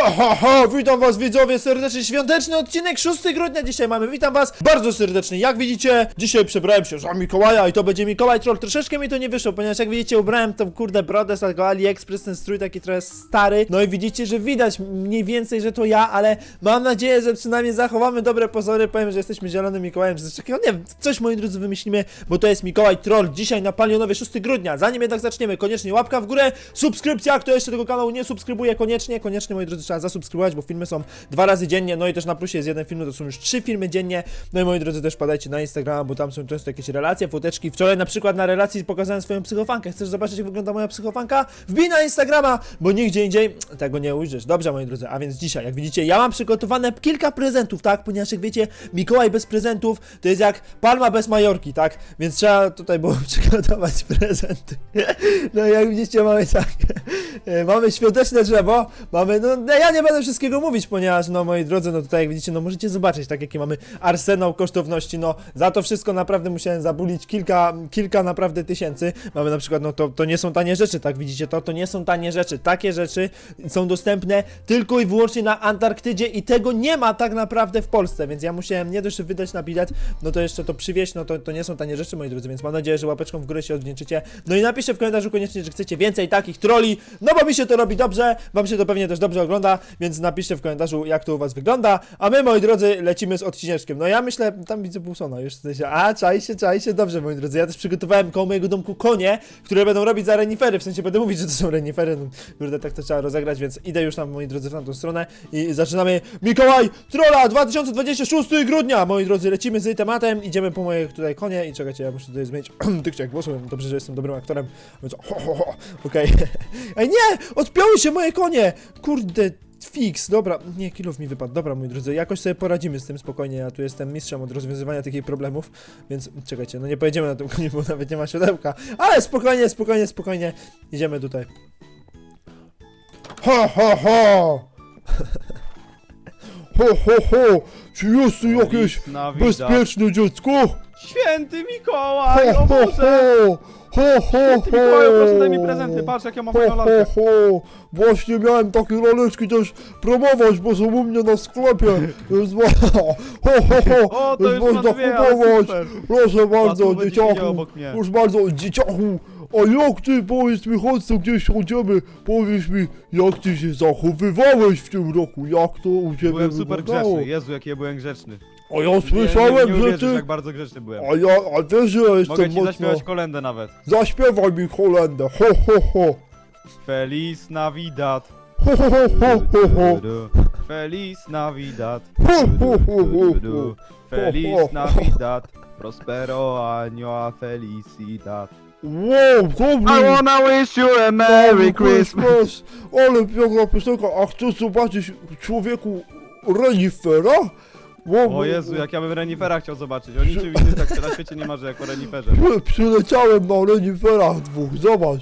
Ha, ha, ha! Witam was widzowie serdecznie, świąteczny odcinek 6 grudnia. Dzisiaj mamy, witam was bardzo serdecznie, jak widzicie, dzisiaj przebrałem się za Mikołaja i to będzie Mikołaj Troll, troszeczkę mi to nie wyszło, ponieważ jak widzicie ubrałem tą kurde brodę z tego AliExpress, ten strój taki trochę stary, no i widzicie, że widać mniej więcej, że to ja, ale mam nadzieję, że przynajmniej zachowamy dobre pozory, powiem, że jesteśmy zielonym Mikołajem, coś takiego, nie wiem, coś moi drodzy wymyślimy, bo to jest Mikołaj Troll, dzisiaj na Palionowie 6 grudnia, zanim jednak zaczniemy, koniecznie łapka w górę, subskrypcja, kto jeszcze tego kanału nie subskrybuje, koniecznie, koniecznie moi drodzy trzeba zasubskrybować, bo filmy są dwa razy dziennie, no i też na plusie jest jeden film, to są już trzy filmy dziennie, no i moi drodzy też padajcie na Instagrama, bo tam są często jakieś relacje, foteczki, wczoraj na przykład na relacji pokazałem swoją psychofankę, chcesz zobaczyć jak wygląda moja psychofanka? Wbij na Instagrama, bo nigdzie indziej tego nie ujrzysz, dobrze moi drodzy, a więc dzisiaj, jak widzicie, ja mam przygotowane kilka prezentów, tak, ponieważ jak wiecie, Mikołaj bez prezentów to jest jak Palma bez Majorki, tak, więc trzeba tutaj było przygotować prezenty, no i jak widzicie mamy tak, e, mamy świąteczne drzewo, mamy, no ja nie będę wszystkiego mówić, ponieważ no moi drodzy, no tutaj jak widzicie, no możecie zobaczyć, tak jaki mamy arsenał kosztowności, no za to wszystko naprawdę musiałem zabulić kilka, kilka naprawdę tysięcy, mamy na przykład, no to, to nie są tanie rzeczy, tak widzicie to, to nie są tanie rzeczy, takie rzeczy są dostępne tylko i wyłącznie na Antarktydzie i tego nie ma tak naprawdę w Polsce, więc ja musiałem nie dość, wydać na bilet, no to jeszcze to przywieźć, no to, to nie są tanie rzeczy, moi drodzy, więc mam nadzieję, że łapeczką w górę się odwdzięczycie, no i napiszcie w komentarzu koniecznie, że chcecie więcej takich troli, no bo mi się to robi dobrze, wam się to pewnie też dobrze ogląda, więc napiszcie w komentarzu, jak to u was wygląda, a my, moi drodzy, lecimy z odcineczkiem. No ja myślę, tam widzę Pulsona już, w sensie, a, czai się, czai się, dobrze, moi drodzy, ja też przygotowałem koło mojego domku konie, które będą robić za renifery, w sensie będę mówić, że to są renifery, no, kurde, tak to trzeba rozegrać, więc idę już tam, moi drodzy, w tamtą stronę i zaczynamy. Mikołaj Trolla 2026 grudnia, moi drodzy, lecimy z tematem, idziemy po moje tutaj konie i czekajcie, ja muszę tutaj zmienić. Dykcję głosu, dobrze, że jestem dobrym aktorem, więc ho, ho, ho, okej. Ej, nie! Odpięły się moje konie! Kurde, fix, dobra, nie, kilof mi wypadł, dobra, moi drodzy, jakoś sobie poradzimy z tym spokojnie, ja tu jestem mistrzem od rozwiązywania takich problemów, więc czekajcie, no nie pojedziemy na tym koniu, bo nawet nie ma siodełka, ale spokojnie, spokojnie, spokojnie, idziemy tutaj. Ha, ha, ha! Ho, ho, ho! Czy jest tu jakieś Na widok. bezpieczne dziecko? Święty Mikołaj, Ho, o ho, Boże! ho! Ho, ho, Święty Mikołaju, proszę daj mi prezenty, patrz jak ja mam Ho, fajną ho, lalkę. ho! Właśnie miałem takie laleczki też promować, bo są u mnie na sklepie. Więc mo- Ho, ho, ho! O, to Więc już można mam dwie, ale kupować. super. Proszę bardzo, będzie dzieciaku. obok mnie. Proszę bardzo, dzieciaku. A jak ty, powiedz mi, chodź tu gdzieś chodzimy, powiedz mi, jak ty się zachowywałeś w tym roku, jak to u ciebie Byłem super wyglądało? grzeczny, Jezu jaki ja byłem grzeczny. A ja Nie, słyszałem, nie że uwierzysz, ty... jak bardzo grzeczny byłem. A ja, a wiesz, że ja jestem Mogę ci mocno... zaśpiewać kolendę nawet. Zaśpiewaj mi Holendę, ho, ho, ho. Feliz Navidad. Ho, ho, ho, ho, ho, ho. Feliz Navidad. Ho, ho, ho, ho, ho. Feliz Navidad. Prospero año felicidad. Wow, dobry! I wanna wish you a Merry Christmas. Ale piękna piosenka, a chcesz zobaczyć człowieku renifera? Wow, O Jezu, jak ja bym renifera chciał zobaczyć. O niczym innym tak na świecie nie marzę jak o reniferze. Przy, przyleciałem na reniferach dwóch, zobacz.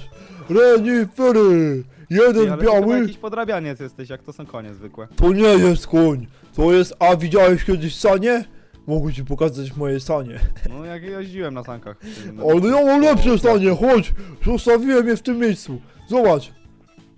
Renifery! Ty, Jeden ale ty chyba biały, jakiś podrabianiec jesteś, jak to są konie zwykłe. to nie jest koń. To jest, a widziałeś kiedyś sanie? Mogę ci pokazać moje sanie. No jak jeździłem na sankach. Ale ja mam lepsze sanie, chodź! Zostawiłem je w tym miejscu. Zobacz.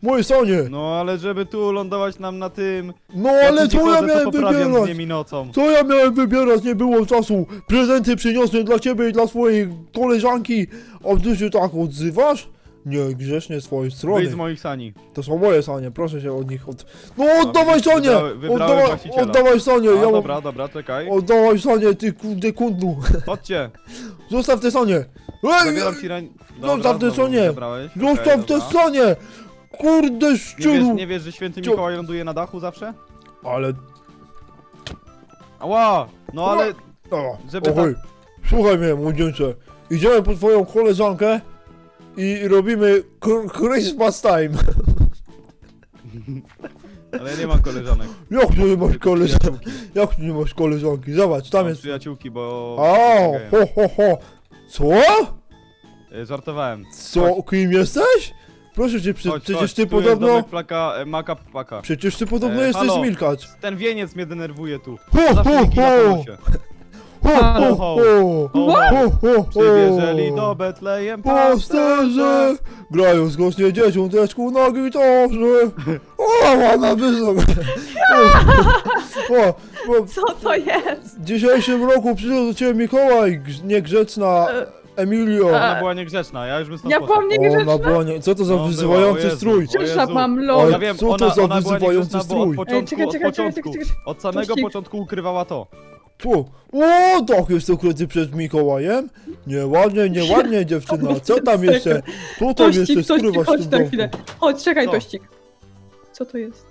Moje sanie. No ale żeby tu lądować nam na tym... No ale co ja miałem wybierać? dniem i nocą. Co ja miałem wybierać? Nie było czasu. Prezenty przyniosłem dla ciebie i dla swojej koleżanki. A ty się tak odzywasz? Nie, grzecznie z twojej strony. Wyjdź z moich sani. To są moje sanie, proszę się od nich od... No oddawaj sanie! wybrałem Oddawaj, właściciela. oddawaj sanie! A, Ja mam... dobra, dobra, czekaj. Oddawaj sanie, ty kurde kundlu! Chodźcie. Zostaw te sanie! Ej! Zabieram ci ren... Zostaw te sonie. Zostaw te sanie! Kurde Nie wiesz, szczuru! nie wiesz, że święty Cio- Mikołaj ląduje na dachu zawsze? Ale... Ała! No ale... O, Żeby słuchaj mnie, młodzieńcze. Idziemy po twoją koleżankę i robimy kr- Christmas time. Ale ja nie mam koleżanek. Jak tu nie masz Tylko koleżanki? przyjaciółki. Jak tu nie masz koleżanki? Zobacz, tam Mam jest... przyjaciółki, bo... O, ho, ho, ho. Co? E, Żartowałem. Co? Kim jesteś? Proszę cię, przy, Chodź, przecież chodź, ty tu jest podobno... domek plaka, e, maka paka. Przecież ty podobno E, jesteś halo. Milkacz. Ten wieniec mnie denerwuje tu. Ho, Zawsze ho, mi po ho! nosie. Ho, ho, Ho, ho! ho. Ho, ho, ho! Przywieżeli do Betlejem Pasterze grają zgłośnie dzieciąteczku na gitarze. O, ładna wysoka. O, o, Co to jest? w dzisiejszym roku przyszedł do ciebie Mikołaj, grz- niegrzeczna E, Emilio. Ona E, była niegrzeczna, ja już bym stąd Ja poszedł. na bronie. Co to za No, była, o wyzywający Jezu. strój? O Jezu. mam lol. Ja wiem, co to ona, za ona była wyzywający niegrzeczna, bo od strój? początku, Ej, czekaj, od czekaj, początku, czekaj, czekaj, od samego początku ukrywała to. Tu. O, tak jest ukryty przed Mikołajem? Nieładnie, nieładnie dziewczyna. Co tam jeszcze? Co tam Tościk, jeszcze tościk, skrywasz chodź na chwilę. Chodź, czekaj, Co? tościk. Co to jest?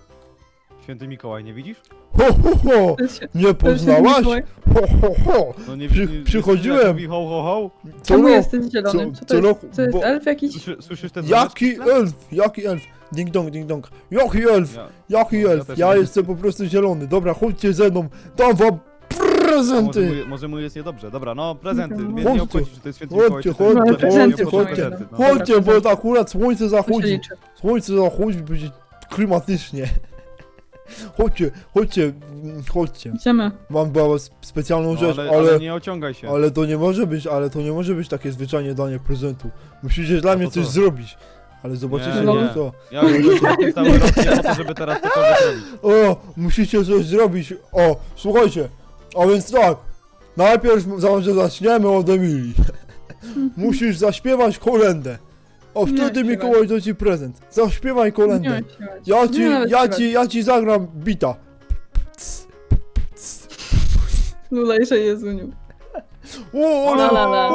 Święty Mikołaj, nie widzisz? Ho, ho, ho. To jest się- Nie to jest poznałaś? Mikołaj. Ho, ho, ho. No nie, Przy- nie, nie przychodziłem. słyszysz, jak mówi Ho, ho, ho. Co Czemu jesteś zielony? co- Co co to jest? roku- To jest bo- elf jakiś? Słyszy, słyszysz ten Jaki elf? Jaki elf? Ding dong, ding dong. Jaki elf? Ja- Jaki No, ja elf? też Ja nie. jestem po prostu zielony. Dobra, chodźcie ze mną. Dam wam Może prezenty. mu, może mu jest niedobrze. Dobra, no prezenty. Mhm. Mnie Chodźcie. nie obchodzi, czy to jest święty Mikołaj, Chodźcie, czy to jest chodźcie, No, nie chodźcie. prezenty, no. Dobra, Chodźcie, bo prezenty. akurat słońce To się zachodzi. liczy. Słońce zachodzi, będzie klimatycznie. Chodźcie, chodźcie, mm, chodźcie. Idziemy. Mam dla was specjalną No, rzecz, ale, ale, ale nie ociągaj się. ale to nie może być, ale to nie może być takie zwyczajnie danie prezentu. Musicie dla mnie to coś co? zrobić. Ale zobaczycie, Nie, nie, nie. to. Ja już cały rok nie po to, żeby teraz cokolwiek robić. O, musicie coś zrobić. O, słuchajcie. A więc tak. Najpierw zaczniemy od Emilii. Musisz zaśpiewać kolendę. O, Nie wtedy śpiewać. Mikołaj da ci prezent. Zaśpiewaj śpiewać. Ja ci, ja ci, ja ci zagram bita. Lulejże Jezuniu. O, ale, La, la, la.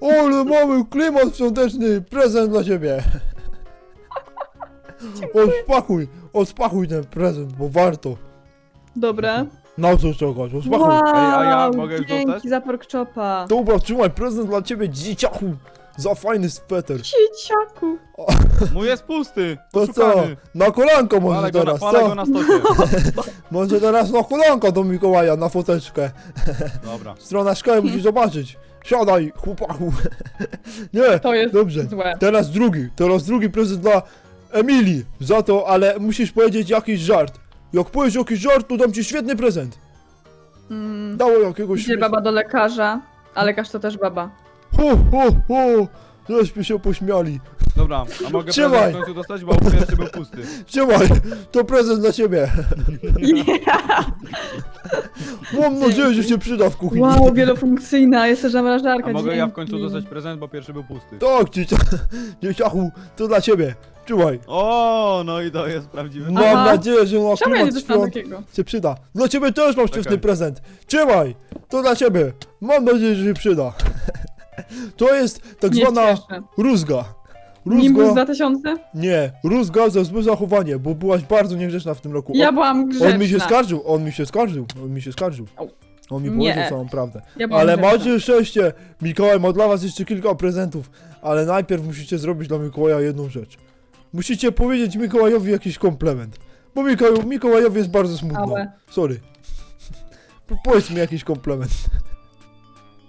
o, ale mamy klimat świąteczny, prezent dla ciebie. Odspakuj, odspakuj ten prezent, bo warto. Dobra. Na co czekać, odspakuj. Wow, Ej, a ja mogę już dzięki dostać? za pork chopa. Dobra, trzymaj prezent dla ciebie, dzieciaku. Za fajny sweter. Dzieciaku. Mój jest pusty! To co? Poszukany. Na kolanko może Palę go, na, teraz, palę co? go na stosie. Może teraz na kolanko do Mikołaja, na foteczkę. Dobra. Strona szkoły musisz zobaczyć. Siadaj, chłopaku. Nie, To jest dobrze. złe. Teraz drugi, teraz drugi prezent dla Emilii. Za to, ale musisz powiedzieć jakiś żart. Jak powiesz jakiś żart, to dam ci świetny prezent. Mm, Dało jakiegoś Idzie baba do lekarza, a lekarz to też baba. Ho, ho, ho. Żeśmy się pośmiali. Dobra, a mogę Trzymaj. prezent w końcu dostać, bo pierwszy był pusty. Trzymaj, to prezent dla ciebie. Mam nadzieję, że się przyda w kuchni. Wow, wielofunkcyjna, jest też zamrażarka. A mogę ja w końcu dostać prezent, bo pierwszy był pusty. Tak, dziecia, dzieciaku, to dla ciebie. Trzymaj. O, no i to jest prawdziwy. Mam Aha. nadzieję, że na Czemu ja nie klimat dostałam świąt takiego? się przyda. Dla ciebie też mam Czekaj. prezent. Trzymaj, to dla ciebie. Mam nadzieję, że się przyda. To jest tak Nie zwana cieszę. rózga. Nimbus Rózga, 2000? nie, rózga za złe zachowanie, bo byłaś bardzo niegrzeczna w tym roku. Ja byłam grzeczna. on mi się skarżył, on mi się skarżył, on mi się skarżył. Au. On mi Nie. powiedział całą prawdę. Ja byłam Ale grzeczna. macie szczęście, Mikołaj ma dla was jeszcze kilka prezentów, ale najpierw musicie zrobić dla Mikołaja jedną rzecz. Musicie powiedzieć Mikołajowi jakiś komplement, bo Mikołaj, Mikołajowi jest bardzo smutno. Ale... Sorry. Po- Powiedz mi jakiś komplement.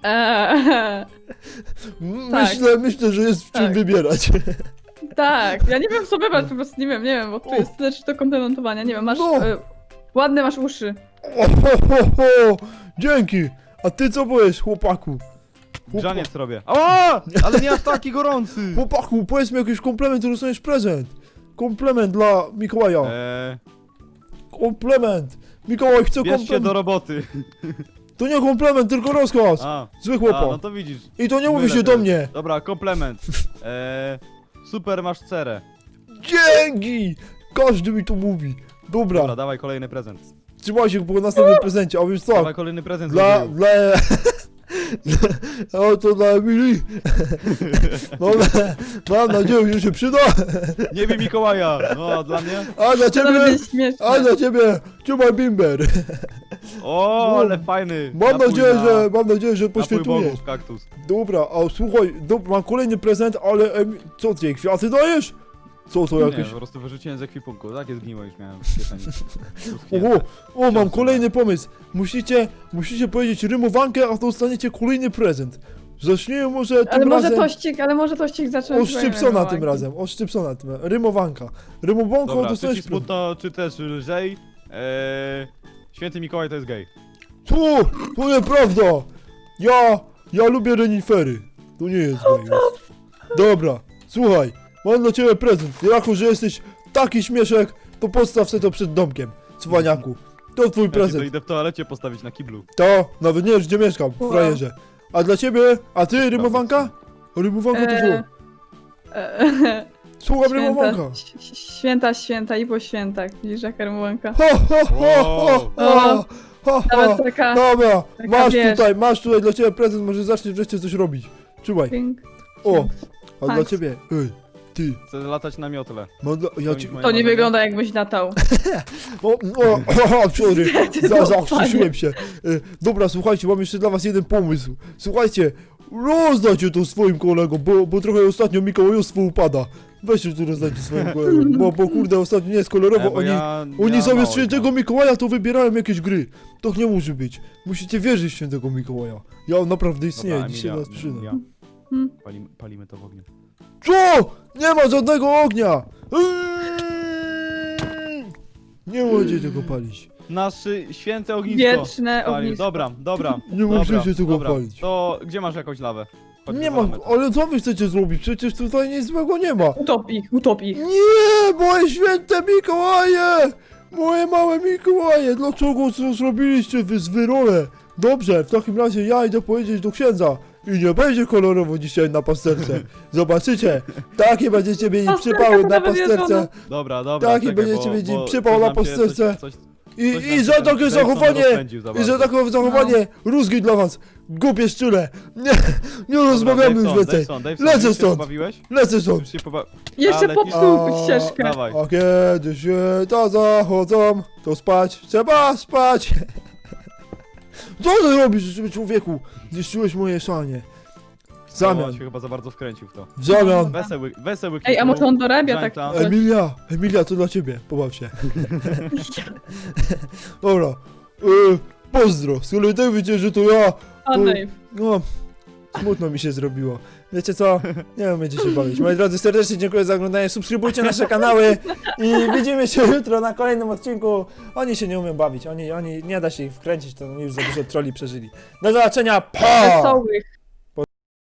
Eee, M- Tak. Myślę, myślę, że jest w czym Tak. wybierać. tak, ja nie wiem co wybrać, po prostu nie wiem, nie wiem, bo tu jest tyle czy do komplementowania, nie wiem, masz... No. E, ładne masz uszy. O, ho, ho, ho. Dzięki. A ty co powiesz, chłopaku? Grzaniec robię. O! Ale nie aż taki gorący! Chłopaku, powiedz mi jakiś komplement, to dostaniesz prezent. Komplement dla Mikołaja. Eee, Komplement. Mikołaj chce bierz się komplement. do roboty. To nie komplement, tylko rozkaz. A, Zły a, chłopak. no to widzisz. I to nie mówi Mylę się do teraz. mnie. Dobra, komplement. Eee, super masz cerę. Dzięki! Każdy mi to mówi. Dobra, Dobra, dawaj kolejny prezent. trzymaj się po następnym prezencie, a więc tak. Dawaj kolejny prezent. Dla, dla Emilii. Mam, mam nadzieję, że się przyda. Nie bij Mikołaja. No, a dla mnie? A dla To ciebie, śmieszne. a dla ciebie, trzymaj bimber. O, ale fajny. Mam Napój nadzieję, na- że, mam nadzieję, że Napój poświętujesz. bogów, kaktus. Dobra, a słuchaj, do, mam kolejny prezent, ale Emi... co ty, kwiaty dajesz? Co to Nie, jakieś... po prostu wyrzuciłem z ekwipunku. Takie zgniłe już miałem w kieszeni. Oho, o, mam kolejny pomysł. Musicie, musicie powiedzieć rymowankę, a to dostaniecie kolejny prezent. Zacznijmy może tym Ale może razem... tościk, ale może tościk zacząć... Od Szczypsona tym razem, od Szczypsona tym razem. Rymowanka. Rymowanką Dobra, czy dostaniesz ci smutno, czy też lżej? Eee, Święty Mikołaj to jest gej. Tu, to nieprawda. Ja, ja lubię renifery. To nie jest gej. Dobra, słuchaj, mam dla ciebie prezent. Jako, że jesteś taki śmieszek, to postaw sobie to przed domkiem, cwaniaku. To twój Ja to prezent. idę w toalecie postawić na kiblu. To, nawet nie wiesz gdzie mieszkam, frajerze. A dla ciebie, a ty, rymowanka? Rymowanka to Eee, co? e, Słucham święta, rymowanka. ś- ś- święta, święta i po świętach. Widzisz, jaka rymowanka. Ho, ho, ho, ho, ho, ho, Nawet ho. taka... Dobra, taka, masz wiesz- tutaj, masz tutaj dla ciebie prezent, może zaczniesz wreszcie coś robić. Trzymaj. Pink. O, a dla Thanks. ciebie, ej, ty, Chcę latać na miotle. ja ci, To nie wygląda jakbyś latał. o, o, o, sorry, za, się. E, dobra, słuchajcie, mam jeszcze dla was jeden pomysł. Słuchajcie, rozdajcie to swoim kolegom, bo, bo trochę ostatnio Mikołajostwo upada. Weźcie tu rozdajcie swoim kolegom, bo, bo kurde, ostatnio nie jest kolorowo, E, bo oni... ja, Oni ja zamiast mało świętego. Mikołaja to wybierają jakieś gry. To nie może być. Musicie wierzyć w świętego Mikołaja. Ja on naprawdę istnieje, Dobra, dzisiaj Emilia, nas przyda. Emilia, Hmm. Palimy, palimy to w ogniu. Co? Nie ma żadnego ognia! Eee! Nie możecie tego palić. Nasze święte ognisko. Wieczne Palił. ognisko. Dobra, dobra. Nie dobra, możecie tego dobra. palić. To gdzie masz jakąś lawę? Chodź, Nie ma, ale co wy chcecie zrobić? Przecież tutaj nic złego nie ma. Utop ich, utop ich. Nie, moje święte Mikołaje! Moje małe Mikołaje, dlaczego co zrobiliście wy z wyrole? Dobrze, w takim razie ja idę powiedzieć do księdza. I nie będzie kolorowo dzisiaj na pasterce. Zobaczycie, takie będziecie mieli Pasterka przypały na pasterce. Dobra, dobra. Tak, i czekaj, będziecie bo- mieć bo przypał coś na nam się- coś, I, coś i za się ten takie Jackson zachowanie, rozpędził za i za bardzo. takie zachowanie, rózgi dla was. Głupie szczyle. Nie, nie Dobra, rozmawiamy już więcej. Lecę już się stąd. pobawiłeś? Lecę stąd. Już się poba... Jeszcze Ale- popsuł A, ścieżkę. Dawaj. A kiedy święta zachodzą, to spać, trzeba spać. Co ty robisz, żeby człowieku? Zniszczyłeś moje szanie. W zamian, się chyba za bardzo wkręcił w to. w zamian. Weseły, weseły Ej, a może on dorabia tak? Giant? Emilia, Emilia, to dla ciebie, pobaw się. Dobra, y, pozdro, z kolei tak wiecie, że to ja, Dave. no, smutno mi się zrobiło. Wiecie co? Nie wiem, będzie się bawić. Moi drodzy, serdecznie dziękuję za oglądanie. Subskrybujcie nasze kanały i widzimy się jutro na kolejnym odcinku. Oni się nie umieją bawić, oni, oni nie da się ich wkręcić, to już za dużo troli przeżyli. Do zobaczenia, pa! Wesołych.